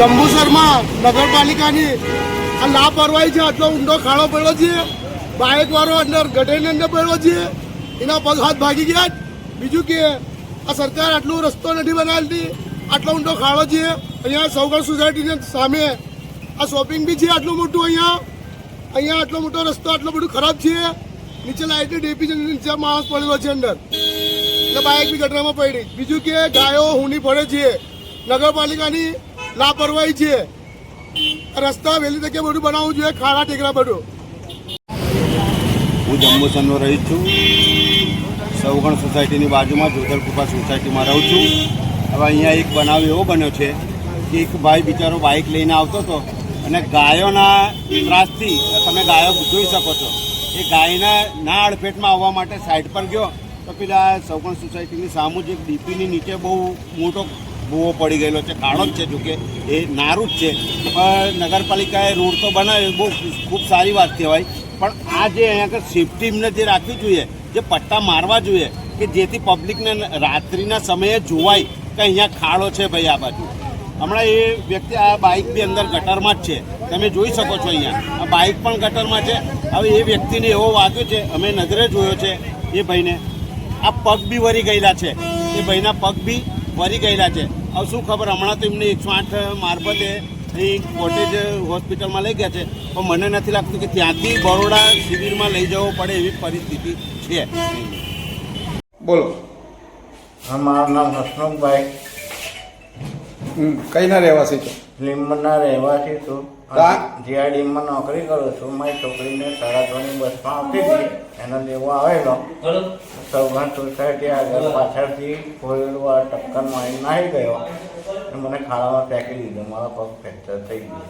જંબુસરમાં નગરપાલિકાની આ લાપરવાહી છે, આટલો ઊંડો ખાડો પડ્યો છે. બાઇકવાળો અંદર ગઢેની અંદર પડ્યો છે. એના પગ હાથ ભાગી ગયા બીજું કે, આ સરકાર આટલું રસ્તો નથી બનાવતી. આટલો ઊંડો ખાડો છે. અહીંયા સૌગર સોસાયટીની સામે આ શોપિંગ બી છે આટલું મોટું અહીંયા. અહીંયા આટલો મોટો રસ્તો, આટલો બધું ખરાબ છે. નીચે લાઈટ ડેપી છે નીચે માણસ પડેલો છે અંદર. એટલે બાઇક બી ગટરામાં પડી. બીજું કે, ગાયો, હુની પડે છે. નગરપાલિકાની લાપરવાહી છે. રસ્તા વહેલી તકે બધું બનાવવું જોઈએ ખાડા ટેકરા બધું. હું જંબુસરનો રહી છું. સૌગણ સોસાયટીની બાજુમાં જોધરકૃપા સોસાયટીમાં રહું છું. હવે અહીંયા એક બનાવ એવો બન્યો છે કે એક ભાઈ બિચારો બાઇક લઈને આવતો હતો અને ગાયોના ત્રાસથી તમે ગાયો જોઈ શકો છો. એ ગાયના ના અડફેટમાં આવવા માટે સાઈડ પર ગયો. તો પેલા સૌગણ સોસાયટીની સામુ જ એક ડીપીની નીચે બહુ મોટો ભૂવો પડી ગયેલો છે, કાળો જ છે જોકે એ નારું જ છે. પણ નગરપાલિકાએ રોડ તો બનાવ્યો, બહુ ખૂબ સારી વાત કહેવાય. પણ આ જે અહીંયા આગળ સેફટી જે રાખવી જોઈએ, જે પટ્ટા મારવા જોઈએ, કે જેથી પબ્લિકને રાત્રિના સમયે જોવાય કે અહીંયા ખાડો છે ભાઈ આ બાજુ. હમણાં એ વ્યક્તિ આ બાઇક બી અંદર ગટરમાં જ છે. તમે જોઈ શકો છો અહીંયા. આ બાઇક પણ ગટરમાં છે. હવે એ વ્યક્તિને એવો વાંચ્યો છે, અમે નજરે જોયો છે, એ ભાઈને. આ પગ બી વરી ગયેલા છે. એ ભાઈના પગ બી વરી ગયેલા છે. હવે શું ખબર, હમણાં તો એમને એકસો આઠ મારફતે અહીં કોટેજ હોસ્પિટલમાં લઈ ગયા છે. પણ મને નથી લાગતું કે ત્યાંથી બરોડા શિબિરમાં લઈ જવો પડે એવી પરિસ્થિતિ છે. બોલો. મારું નામ હસમુખભાઈ. કઈના રહેવાસી છો? લીંબના રહેવાસી છું. જીઆઈડીમાં નોકરી કરું છું મારી છોકરીને સાડા ત્રણની બસમાં આપી હતી એને લેવા આવેલો. સૌગણ સોસાયટી આગળ પાછળથી ફોરેલું ટક્કર મારી નાહી ગયો. અને મને ખાડામાં ફેંકી દીધો. મારા પગ ફ્રેક્ચર થઈ ગયો.